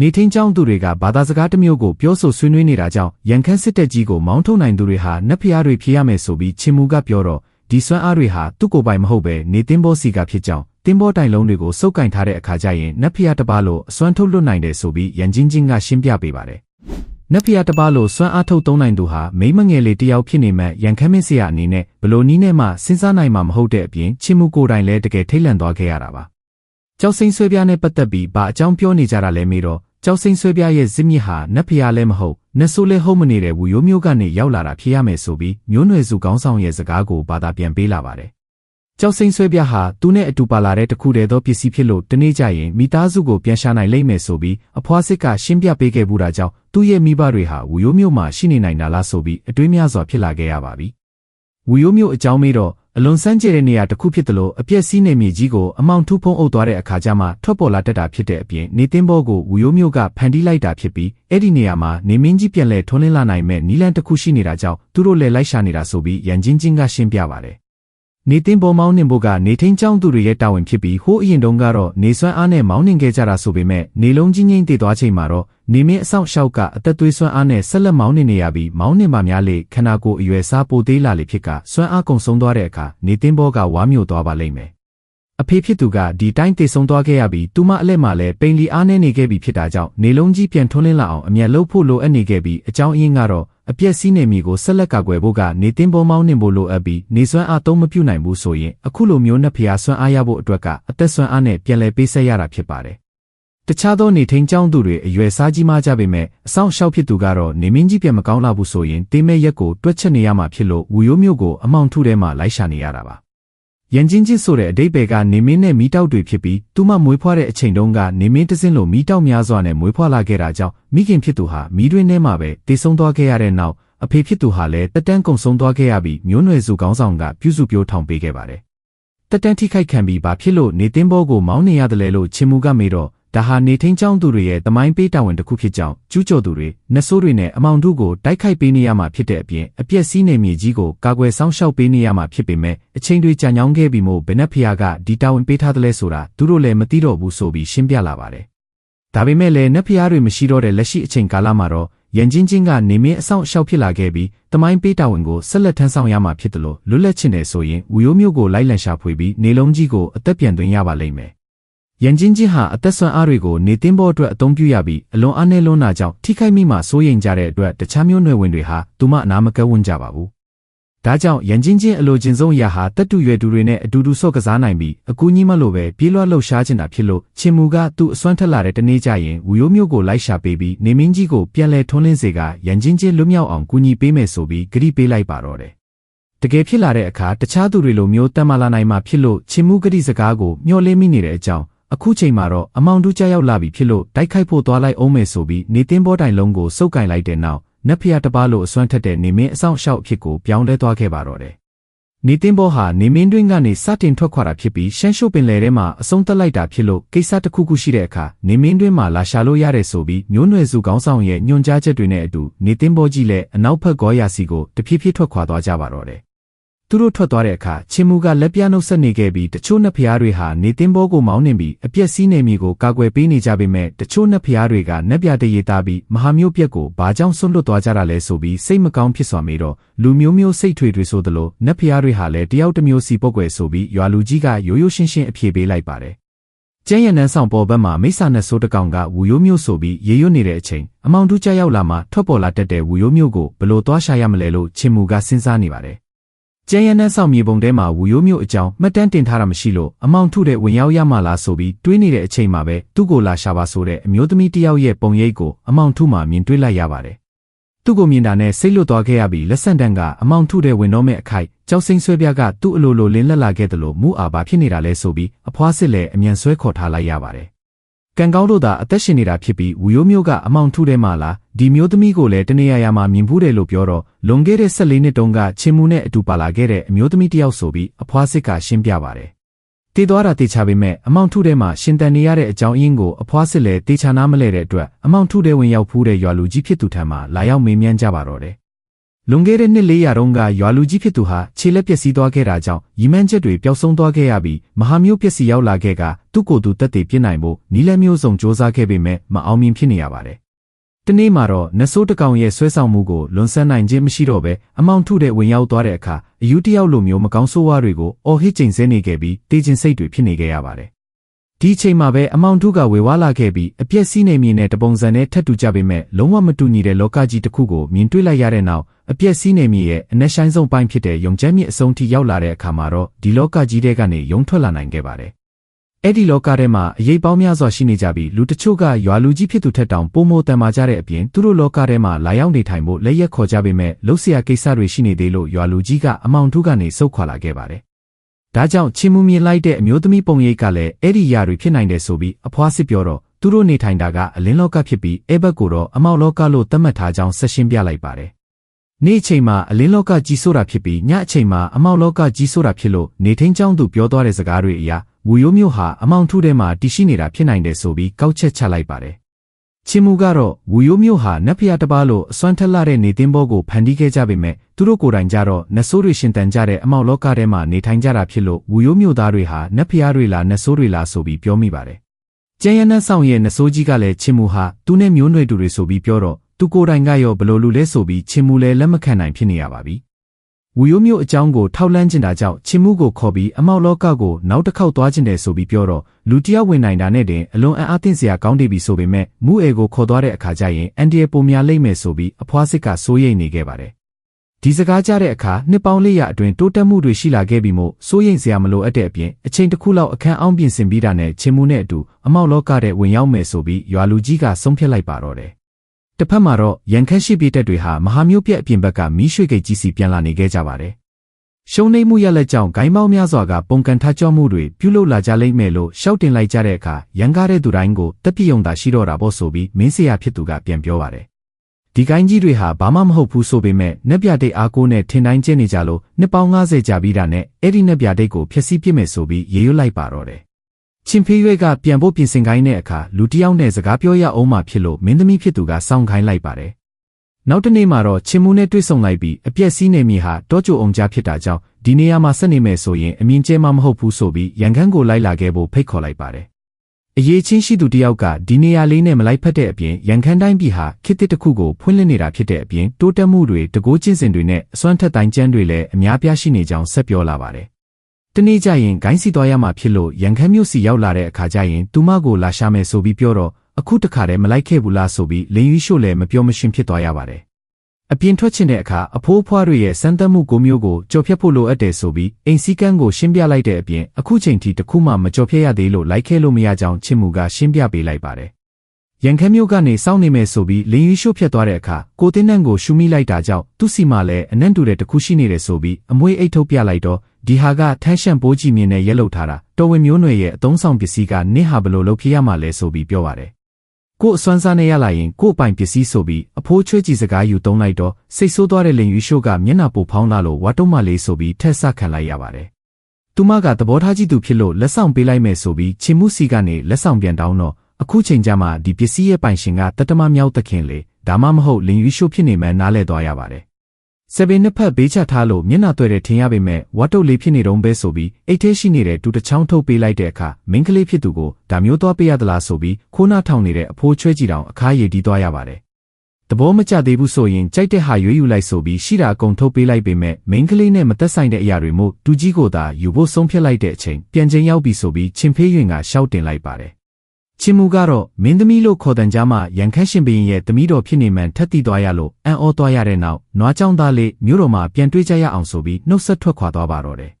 နေထင်းကျောင်းသူတွေကဘာသာစကားတစ်မျိုးကိုပြောဆိုဆွေးနွေးနေတာကြောင့်ရန်ခမ်းစစ်တပ်ကြီးကိုမောင်းထုတ်နိုင်သူတွေဟာနတ်ဖျားတွေဖြစ်ရမယ်ဆိုပြီးချင်မူကပြောတော့ဒီစွမ်းအားတွေဟာသူ့ကိုယ်ပိုင်မဟုတ်ပဲနေတင်းဘောစီကဖြစ်ကြောင်းတင်းဘောတိုင်လုံးတွေကိုစုပ်ကင်ထားတဲ့အခါကျရင်နတ်ဖျားတစ်ပါးလို့အစွမ်းထုတ်လွတ်နိုင်တယ်ဆိုပြီးရန်ချင်းချင်းကရှင်းပြပေးပါတယ်နတ်ဖျားတစ်ပါးလို့စွမ်းအားထုတ်သုံးနိုင်သူဟာမိမငယ်လေးတယောက်ဖြစ်နေမှရန်ခမ်းမင်းဆရာအနေနဲ့ဘလို့နီးနဲ့မှစဉ်းစားနိုင်မှာမဟုတ်တဲ့အပြင်ချင်မူကိုယ်တိုင်လည်းတကယ်ထိတ်လန့်သွားခဲ့ရတာပါ ကြောက်စိမ့်ဆွဲပြားနဲ့ပတ်သက်ပြီးဘာအကြောင်းပြောနေကြတာလဲမေးတော့ကြောက်စိမ့်ဆွဲပြားရဲ့ဇစ်မြစ်ဟာနတ်ဖျားလည်းမဟုတ်နတ်ဆိုးလည်းဟုတ်မနေတဲ့ဝူရိုးမျိုးကနေရောက်လာတာဖြစ်ရမယ်ဆိုပြီးမျိုးနွယ်စုကောင်းဆောင်ရဲ့စကားကိုဘာသာပြန်ပေးလာပါတယ်။ကြောက်စိမ့်ဆွဲပြားဟာသူနဲ့အတူပါလာတဲ့တခုတည်းသောပစ္စည်းဖြစ်လို့တနေ့ကျရင်မိသားစုကိုပြန်ရှာနိုင်လိမ့်မယ်ဆိုပြီးအဖွားစစ်ကရှင်းပြပေးခဲ့ဘူးတာကြောင့်သူ့ရဲ့မိဘတွေဟာဝူရိုးမျိုးမှာရှိနေနိုင်တာလားဆိုပြီးအတွေးများစွာဖြစ်လာခဲ့ရပါပြီ။ဝူရိုးမျိုးအကြောင်းမေးတော့ အလွန်စမ်းကြဲတဲ့နေရာတစ်ခုဖြစ်သလိုအပြက်စီးနေမြေကြီးကိုအမောင်ထုဖုံးအုပ်သွားတဲ့အခါကျမှထွက်ပေါ်လာတတ်တာဖြစ်တဲ့အပြင်နေတင်းဘောကိုဝူရိုးမျိုးကဖန်တီးလိုက်တာဖြစ်ပြီးအဲ့ဒီနေရာမှာနေမင်းကြီးပြန်လဲထွန်းလင်းလာနိုင်မဲ့နီလန်တစ်ခုရှိနေတာကြောင့်သူတို့လည်းလိုက်ရှာနေတာဆိုပြီးရန်ချင်းချင်းကရှင်းပြပါတယ် နေတင်းပေါ်မောင်းနှင်ဖို့ကနေထင်းကျောင်းသူတွေရဲ့တာဝန်ဖြစ်ပြီးဟိုးအရင်တုန်းကတော့နေစွမ်းအားနဲ့မောင်းနှင်ခဲ့ကြတာဆိုပေမဲ့နေလုံးချင်းချင်းတည်သွားချိန်မှာတော့နေမင်းအဆောင်ရှောက်ကအသက်သွေးစွမ်းအားနဲ့ဆက်လက်မောင်းနှင်နေရပြီးမောင်းနှင်ပါများလေခန္ဓာကိုယ်အရွယ်စားပိုသေးလာလေဖြစ်ကစွမ်းအားကုန်ဆုံးသွားတဲ့အခါနေတင်းဘောကဝါမျိုးသွားပါလိမ့်မယ်အဖေဖြစ်သူကဒီတိုင်းတည်ဆုံသွားခဲ့ရပြီးသူမအလက်မှလည်းပိန်လီအားနေနေခဲ့ပြီဖြစ်တာကြောင့်နေလုံးကြီးပြန်ထွန်းလင်းလာအောင်အမျက်လှုပ်ဖို့လိုအပ်နေခဲ့ပြီးအကြောင်းအရင်းကတော့ အပြက်စီးနေမိကိုဆက်လက်ကာကွယ်ဖို့ကနေတင်းပုံမောင်းနှင်ဖို့လိုအပ်ပြီးနေစွမ်းအားသုံးမပြုနိုင်ဘူးဆိုရင်အခုလိုမျိုးနှစ်ဖျားစွမ်းအားရဖို့အတွက်ကအသက်စွမ်းအားနဲ့ပြန်လည်ပေးဆက်ရတာဖြစ်ပါတယ်။တခြားသောနေထိန်ကျောင်းသူတွေအရွယ်စားကြီးမှကြပေမဲ့အဆောင်ရှောက်ဖြစ်သူကတော့နေမင်းကြီးပြန်မကောင်းလာဘူးဆိုရင်တေးမဲ့ရက်ကိုတွက်ချက်နေရမှာဖြစ်လို့ဝူရိုးမျိုးကိုအမောင်ထုထဲမှာလိုက်ရှာနေရတာပါ ရန်ချင်းချင်းဆိုတဲ့အတိတ်ဘယ်ကနေမင်းနဲ့မီးတောက်တွေဖြစ်ပြီးသူမမွေးဖွားတဲ့အချိန်တုန်းကနေမင်းတစင်းလိုမီးတောက်များစွာနဲ့မွေးဖွားလာခဲ့တာကြောင့်မိခင်ဖြစ်သူဟာမီးတွင်းထဲမှာပဲတည်ဆုံသွားခဲ့ရတဲ့နောက်အဖေဖြစ်သူဟာလည်းတက်တန်းကုံဆုံးသွားခဲ့ရပြီးမျိုးနွယ်စုကောင်းဆောင်ကပြုစုပြောထောင်ပေးခဲ့ပါတယ်။တက်တန်းထိခိုက်ခံပြီးဘာဖြစ်လို့နေတင်းဘောကိုမောင်းနေရတယ်လဲလို့ချင်းမူကမေးတော့ ဒါဟာနေထင်းကျောင်းသူတွေရဲ့တမိုင်းပေးတာဝန်တစ်ခုဖြစ်ကြောင်းကျူးကျော်သူတွေနှဆိုးတွေနဲ့အမောင်တို့ကိုတိုက်ခိုက်ပေးနေရမှာဖြစ်တဲ့အပြင်အပြက်စီးနေမြေကြီးကိုကာကွယ်ဆောင်ရှောက်ပေးနေရမှာဖြစ်ပေမဲ့အချိန်တွေကြာညောင်းခဲ့ပြီးမို့ဘယ်နှဖျားကဒီတာဝန်ပေးထားတယ်လဲဆိုတာသူတို့လည်းမသိတော့ဘူးဆိုပြီးရှင်းပြလာပါတယ်။ဒါပေမဲ့လည်းနှဖျားတွေမရှိတော့တဲ့လက်ရှိအချိန်ကာလမှာတော့ရန်ချင်းချင်းကနေမင်းအဆောင်ရှောက်ဖြစ်လာခဲ့ပြီးတမိုင်းပေးတာဝန်ကိုဆက်လက်ထမ်းဆောင်ရမှာဖြစ်တယ်လို့လွတ်လပ်ချင်တယ်ဆိုရင်ဝူရိုးမျိုးကိုလိုက်လံရှာဖွေပြီးနေလုံးကြီးကိုအသက်ပြန်သွင်းရပါလိမ့်မယ် ရန်ချင်းချင်းဟာအသက်ဆွမ်းအားတွေကိုနေတင်းဘောအတွက်အသုံးပြုရပြီးအလွန်အားနည်းလွန်းတာကြောင့်ထိခိုက်မိမှစိုးရိမ်ကြတဲ့အတွက်တခြားမျိုးနွယ်ဝင်တွေဟာသူမအနာမကဲဝန်းကြပါဘူး။ဒါကြောင့်ရန်ချင်းချင်းအလိုချင်ဆုံးအရာဟာတက်တူရွယ်သူတွေနဲ့အတူတူဆော့ကစားနိုင်ပြီးအကူကြီးမလို့ပဲပြေးလွှတ်လှုပ်ရှားချင်တာဖြစ်လို့ချင်းမူကသူ့အစွမ်းထက်လာတဲ့တနေ့ကျရင်ဝူရိုးမျိုးကိုလိုက်ရှာပေးပြီးနေမင်းကြီးကိုပြန်လဲထွန်းလင်းစေကရန်ချင်းချင်းလွတ်မြောက်အောင်ကူညီပေးမယ်ဆိုပြီးဂရိပေးလိုက်ပါတော့တယ်။တကယ်ဖြစ်လာတဲ့အခါတခြားသူတွေလိုမျိုးတတ်မှလာနိုင်မှဖြစ်လို့ချင်းမူဂရိစကားကိုမျှော်လင့်မိနေတဲ့အကြောင်း အခုချိန်မှာတော့အမောင်တူးကြရောက်လာပြီဖြစ်လို့တိုက်ခိုက်ဖို့သွားလိုက်အောင်မယ်ဆိုပြီးနေတင်းဘောတိုင်လုံးကိုစုပ်ကင်လိုက်တဲ့နောက်နက်ဖျားတပားလိုအစွမ်းထက်တဲ့နေမင်းအဆောင်ရှောက်အဖြစ်ကိုပြောင်းလဲသွားခဲ့ပါတော့တယ်။နေတင်းဘောဟာနေမင်းတွင်းကနေစတင်ထွက်ခွာတာဖြစ်ပြီးရှမ်းရှုပ်ပင်လယ်ထဲမှာအဆုံးသက်လိုက်တာဖြစ်လို့ကိစ္စတစ်ခုခုရှိတဲ့အခါနေမင်းတွင်းမှာလာရှာလို့ရတယ်ဆိုပြီးမျိုးနွယ်စုကောင်းဆောင်ရဲ့ညွန်ကြားချက်တွေနဲ့အတူနေတင်းဘောကြီးလည်းအနောက်ဘက်ဂောရာစီကိုတဖြည်းဖြည်းထွက်ခွာသွားကြပါတော့တယ် သူတို့ထွက်သွားတဲ့အခါချင်းမူကလက်ပြနှုတ်ဆက်နေခဲ့ပြီးတချို့နှစ်ဖျားတွေဟာနေတင်းဘောကိုမောင်းနှင်ပြီးအပြက်စီးနေမိကိုကာကွယ်ပေးနေကြပေမဲ့တချို့နှစ်ဖျားတွေကနက်ပြတရေသားပြီးမဟာမျိုးပြက်ကိုဘာကြောင့်ဆွန့်လွတ်သွားကြတာလဲဆိုပြီးစိတ်မကောင်းဖြစ်စွာမေးတော့လူမျိုးမျိုးစိတ်ထွေတွေဆိုသလိုနက်ဖျားတွေဟာလည်းတယောက်တစ်မျိုးစီပုတ်ကွယ်ဆိုပြီးရွာလူကြီးကရိုးရိုးရှင်းရှင်းအဖြေပေးလိုက်ပါတယ်ကျန်းရနန်းဆောင်ပေါ်ဘက်မှာမိစ္ဆာနဲ့ဆိုးတကောင်ကဝူရိုးမျိုးဆိုပြီးရေရွတ်နေတဲ့အချိန်အမောင်တူးကြရောက်လာမှထွက်ပေါ်လာတတ်တဲ့ဝူရိုးမျိုးကိုဘလို့သွားရှာရမလဲလို့ချင်းမူကစဉ်းစားနေပါတယ် ကျန်းရနန်းဆောင်မြေပုံထဲမှာဝူရိုးမျိုးအကြောင်းမှတ်တမ်းတင်ထားတာမရှိလို့အမောင်ထုတဲ့ဝင်ရောက်ရမှလားဆိုပြီးတွေးနေတဲ့အချိန်မှာပဲသူ့ကိုလာရှာပါဆိုတဲ့အမျိုးသမီးတယောက်ရဲ့ပုံရိပ်ကိုအမောင်ထုမှမြင်တွေ့လိုက်ရပါတယ်။သူ့ကိုမြင်တာနဲ့စိတ်လွတ်သွားခဲ့ရပြီးလက်ဆန့်တန်းကအမောင်ထုတဲ့ဝင်တော့မဲ့အခိုက်ကြောက်စိမ့်ဆွဲပြကသူ့အလိုလိုလင်းလက်လာခဲ့တယ်လို့မူအာဘာဖြစ်နေတာလဲဆိုပြီးအဖွားစစ်လည်းအမြန်ဆွဲခေါ်ထားလိုက်ရပါတယ် ကံကောင်းတို့သာအသက်ရှင်နေတာဖြစ်ပြီးဝူရိုးမျိုးကအမောင်ထုထဲမှာလားဒီမျိုးသမီးကိုလည်းတနေရာရာမှာမြင်ဘူးတယ်လို့ပြောတော့လွန်ခဲ့တဲ့14နှစ်တုန်းကချင်းမူနဲ့အတူပါလာခဲ့တဲ့အမျိုးသမီးတယောက်ဆိုပြီးအဖွားစစ်ကရှင်းပြပါတယ်။တေးသွားတာတေချာပေမဲ့အမောင်ထုထဲမှာရှင်တန်နေရတဲ့အကြောင်းအရင်းကိုအဖွားစစ်လည်းတေချာနားမလဲတဲ့အတွက်အမောင်ထုထဲဝင်ရောက်ဖူးတဲ့ရွာလူကြီးဖြစ်သူထံမှာလာရောက်မေးမြန်းကြပါတော့တယ် လွန်ခဲ့တဲ့နှစ်400တုန်းကရွာလူကြီးဖြစ်သူဟာခြေလက်ပျက်စီးသွားခဲ့တာကြောင့်ရီမန်းချက်တွေပျောက်ဆုံးသွားခဲ့ရပြီးမဟာမျိုးပျက်စီးရောက်လာခဲ့ကသူ့ကိုယ်သူတက်တည်ပြစ်နိုင်ဖို့နီးလန်းမျိုးစုံစ조사ခဲ့ပေမဲ့မအောင်မြင်ဖြစ်နေရပါတယ်။တနေ့မှာတော့နဆိုးတကောင်ရဲ့ဆွဲဆောင်မှုကိုလွန်ဆန်းနိုင်ခြင်းမရှိတော့ဘဲအမောင်ထုတဲ့ဝင်ရောက်သွားတဲ့အခါအယူတယောက်လိုမျိုးမကောင်းဆိုးဝါးတွေကိုအော်ဟစ်ကျိန်ဆဲနေခဲ့ပြီးတေးခြင်းစိတ်တွေဖြစ်နေခဲ့ရပါတယ် ဒီအချိန်မှာပဲအမောင်ထုကဝေဝါးလာခဲ့ပြီးအပြက်စီးနေမြင်တဲ့တပုံစံနဲ့ထပ်တူကြပေမဲ့လုံးဝမတူညီတဲ့လောကကြီးတစ်ခုကိုမြင်တွေ့လိုက်ရတဲ့နောက်အပြက်စီးနေမြင်ရဲ့အနက်ရှိုင်းဆုံးပိုင်းဖြစ်တဲ့ယုံကျဲမြင့်အဆုံးထိရောက်လာတဲ့အခါမှာတော့ဒီလောကကြီးထဲကနေယုံထွက်လာနိုင်ခဲ့ပါတယ်။အဲ့ဒီလောကထဲမှာအရေးပေါင်းများစွာရှိနေကြပြီးလူတချို့ကရွာလူကြီးဖြစ်သူထက်တောင်ပိုမိုတန်မာကြတဲ့အပြင်သူတို့လောကထဲမှာလာရောက်နေထိုင်ဖို့လက်ရက်ခေါ်ကြပေမဲ့လှုပ်ရှားကိစ္စတွေရှိနေသေးလို့ရွာလူကြီးကအမောင်ထုကနေစုတ်ခွာလာခဲ့ပါတယ် ဒါကြောင့်ချင်းမူမြင်လိုက်တဲ့အမျိုးသမီးပုံရိပ်ကလည်းအဲ့ဒီຢာတွေဖြစ်နိုင်တယ်ဆိုပြီးအဖွားစစ်ပြောတော့သူတို့နေထိုင်တာကအလင်းလောကဖြစ်ပြီးအဲဘက်ကိုတော့အမောက်လောကလို့သတ်မှတ်ထားကြောင်းဆက်ရှင်းပြလိုက်ပါတယ်။နေ့အချိန်မှာအလင်းလောကကြီးဆိုတာဖြစ်ပြီးညအချိန်မှာအမောက်လောကကြီးဆိုတာဖြစ်လို့နေထင်းကျောင်းသူပြောသွားတဲ့စကားတွေအရဝူရိုးမျိုးဟာအမောင်ထုထဲမှာတည်ရှိနေတာဖြစ်နိုင်တယ်ဆိုပြီးကောက်ချက်ချလိုက်ပါတယ် ချင်းမူကတော့ဝူရိုးမျိုးဟာနတ်ဖျားတပါးလို့အစွမ်းထက်လာတဲ့နေသင်းဘောကိုဖန်တီးခဲ့ကြပေမဲ့သူတို့ကိုယ်တိုင်ကြတော့နတ်ဆိုးတွေရှင်တန်ကြတဲ့အမောက်လောကထဲမှာနေထိုင်ကြတာဖြစ်လို့ဝူရိုးမျိုးသားတွေဟာနတ်ဖျားတွေလားနတ်ဆိုးတွေလားဆိုပြီးပြောမိပါတယ်။ကျန်ရနတ်ဆောင်ရဲ့နတ်ဆိုးကြီးကလည်းချင်းမူဟာသူနဲ့မျိုးနွယ်သူတွေဆိုပြီးပြောတော့သူကိုယ်တိုင်ကရောဘလို့လူလဲဆိုပြီးချင်းမူလည်းလက်မခံနိုင်ဖြစ်နေရပါပြီ ဝူရိုးမျိုးအကြောင်းကိုထောက်လန်းကျင်တာကြောင့်ချင်းမှုကိုခေါ်ပြီးအမောက်လောကကိုနောက်တစ်ခေါက်သွားကျင်တယ်ဆိုပြီးပြောတော့လူတယောက်ဝင်နိုင်တာနဲ့တင်အလွန်အံ့အားသင့်စရာကောင်းတယ်ပြီဆိုပေမဲ့မူအေကိုခေါ်သွားတဲ့အခါကျရင်အန်ဒီယေပုံများလိမ့်မယ်ဆိုပြီးအဖွားစစ်ကစိုးရိမ်နေခဲ့ပါတယ်ဒီစကားကြားတဲ့အခါနှစ်ပေါင်းလေးရအတွင်းတိုးတက်မှုတွေရှိလာခဲ့ပြီးမို့စိုးရိမ်စရာမလိုအပ်တဲ့အပြင်အချိန်တစ်ခုလောက်အခန်းအောင်ပြင်ဆင်ပြီးတာနဲ့ချင်းမှုနဲ့အတူအမောက်လောကတဲ့ဝင်ရောက်မယ်ဆိုပြီးရွာလူကြီးကဆုံးဖြတ်လိုက်ပါတော့တယ် တစ်ဖက်မှာတော့ရန်ခတ်ရှိပြည်တက်တွေဟာမဟာမျိုးပြက်အပြင်ဘက်ကမီးရွှေကိတ်ကြီးစီပြန်လာနေခဲ့ကြပါတယ်။ရှုံနေမှုရလက်ကြောင့်ဂိုင်းမောင်းများစွာကပုံကန်ထားကြောမှုတွေပြုလုပ်လာကြလိမ့်မယ်လို့ရှောက်တင်လိုက်ကြတဲ့အခါရန်ကားတဲ့သူတိုင်းကိုတက်ပြုံသာရှိတော့တာပေါ့ဆိုပြီးမင်းစရာဖြစ်သူကပြန်ပြောပါတယ်။ဒီကိုင်းကြီးတွေဟာဘာမှမဟုတ်ဘူးဆိုပေမဲ့နှက်ပြတိတ်အားကိုးနဲ့ထင်တိုင်းကျင်းနေကြလို့နှစ်ပေါင်း90ကြာပြီးတာနဲ့အဲ့ဒီနှက်ပြတိတ်ကိုဖျက်ဆီးပစ်မယ်ဆိုပြီးရေရွတ်လိုက်ပါတော့တယ် ချင်းဖေးရွက်ကပြန်ဖို့ပြင်ဆင်ခိုင်းတဲ့အခါလူတယောက်နဲ့စကားပြောရအောင်မှဖြစ်လို့မင်းသမီးဖြစ်သူကစောင့်ခိုင်းလိုက်ပါတယ်။နောက်တနေ့မှာတော့ချင်းမူနဲ့တွေ့ဆုံလိုက်ပြီးအပြက်စီးနေမြေဟာတောကြိုအောင်ကြားဖြစ်တာကြောင့်ဒီနေရာမှာဆက်နေမယ်ဆိုရင်အမြင်ကျဲမှမဟုတ်ဘူးဆိုပြီးရန်ခန်းကိုလိုက်လာခဲ့ဖို့ဖိတ်ခေါ်လိုက်ပါတယ်။အရေးချင်းရှိသူတယောက်ကဒီနေရာလေးနဲ့မလိုက်ဖက်တဲ့အပြင်ရန်ခန်းတိုင်းပြည်ဟာခေတ်တစ်ခုကိုဖွင့်လှစ်နေတာဖြစ်တဲ့အပြင်တိုးတက်မှုတွေတကိုးချင်းစင်တွေနဲ့အစွမ်းထက်တိုင်းကျန်းတွေလည်းအများပြားရှိနေကြောင်းဆက်ပြောလာပါတယ် တနေ့ကျရင်ဂိုင်းစီသွားရမှာဖြစ်လို့ရန်ခမ်းမြို့စီရောက်လာတဲ့အခါကျရင်သူမကိုလာရှာမယ်ဆိုပြီးပြောတော့အခုတခါတည်းမလိုက်ခဲ့ဘူးလားဆိုပြီးလင်းယူရှို့လည်းမပြောမရှင်းဖြစ်သွားရပါတယ်။အပြင်ထွက်ချင်တဲ့အခါအဖိုးအဖွားတွေရဲ့စမ်းသပ်မှုကိုမျိုးကိုကြော်ဖြတ်ဖို့လိုအပ်တယ်ဆိုပြီးအိမ်စည်းကမ်းကိုရှင်းပြလိုက်တဲ့အပြင်အခုချိန်ထိတခုမှမကြော်ဖြတ်ရသေးလို့လိုက်ခဲ့လို့မရကြောင်းချစ်မှုကရှင်းပြပေးလိုက်ပါတယ်။ ရန်ခမ်းမြို့ကနေစောင့်နေမယ်ဆိုပြီးလင်းယူရှို့ဖြတ်သွားတဲ့အခါကိုတင်းနန့်ကိုရှူမိလိုက်တာကြောင့်သူ့စီမှာလည်းအနံ့တူတဲ့တခုရှိနေတယ်ဆိုပြီးအမွေးအိတ်ထုတ်ပြလိုက်တော့ဒီဟာကထန်းရှန့်ပိုးကြည့်မြင်နဲ့ရက်လုတ်ထားတာတော်ဝင်မျိုးနွယ်ရဲ့အသုံးဆောင်ပစ္စည်းကနင့်ဟာဘလို့လုပ်ဖြစ်ရမှာလဲဆိုပြီးပြောပါတယ်ကို့အစွမ်းစားနဲ့ရလာရင်ကို့အပိုင်ပစ္စည်းဆိုပြီးအဖိုးချွေးကြည့်စကားယူသုံးလိုက်တော့စိတ်ဆိုးသွားတဲ့လင်ယူရှို့ကမျက်နှာပူဖောင်းလာလို့ဝါတုံးမလေးဆိုပြီးထက်ဆခံလိုက်ရပါတယ်သူမကသဘောထားကြည့်သူဖြစ်လို့လက်ဆောင်ပေးလိုက်မယ်ဆိုပြီးချင်မှုစီကနေလက်ဆောင်ပြန်တောင်းတော့ အခုချိန်ကျမှဒီပစ္စည်းရဲ့ပိုင်ရှင်ကတတမမြောက်သခင်လေဒါမှမဟုတ်လင်ယူရှို့ဖြစ်နေမှန်းနားလဲသွားရပါတယ်ဆယ်ပင်နှစ်ဖက်ဘေးချထားလို့မျက်နှာတွေ့တဲ့ထင်ရပေမဲ့ဝတ်တုတ်လေးဖြစ်နေတော့ပဲဆိုပြီးအိတ်ထဲရှိနေတဲ့တူတချောင်းထုတ်ပေးလိုက်တဲ့အခါမင်းကလေးဖြစ်သူကိုဒါမျိုးသွားပေးရသလားဆိုပြီးခိုးနှထောင်နေတဲ့အဖိုးချွဲကြည့်တောင်အခါရည်တီးသွားရပါတယ်။တဘောမကျသေးဘူးဆိုရင်ကြိုက်တဲ့ဟာရွေးယူလိုက်ဆိုပြီးရှိတာအကုန်ထုတ်ပေးလိုက်ပေမဲ့မင်းကလေးနဲ့မသက်ဆိုင်တဲ့အရာတွေမို့တူကြီးကိုသာယူဖို့ဆုံးဖြတ်လိုက်တဲ့အချိန်ပြန်ချိန်ရောက်ပြီဆိုပြီးချင်းဖေးရင်ကရှောက်တင်လိုက်ပါတယ် ချင်းမူကတော့မင်းသမီးလို့ခေါ်တန်ကြမှရန်ခတ်ရှင်ဘရင်ရဲ့သမီးတော်ဖြစ်နေမှန်ထက်တည်သွားရလို့အံ့ဩသွားရတဲ့နောက်နွားကြောင်းသားလေးမြို့တော်မှာပြန်တွေ့ကြရအောင်ဆိုပြီးနှုတ်ဆက်ထွက်ခွာသွားပါတော့တယ်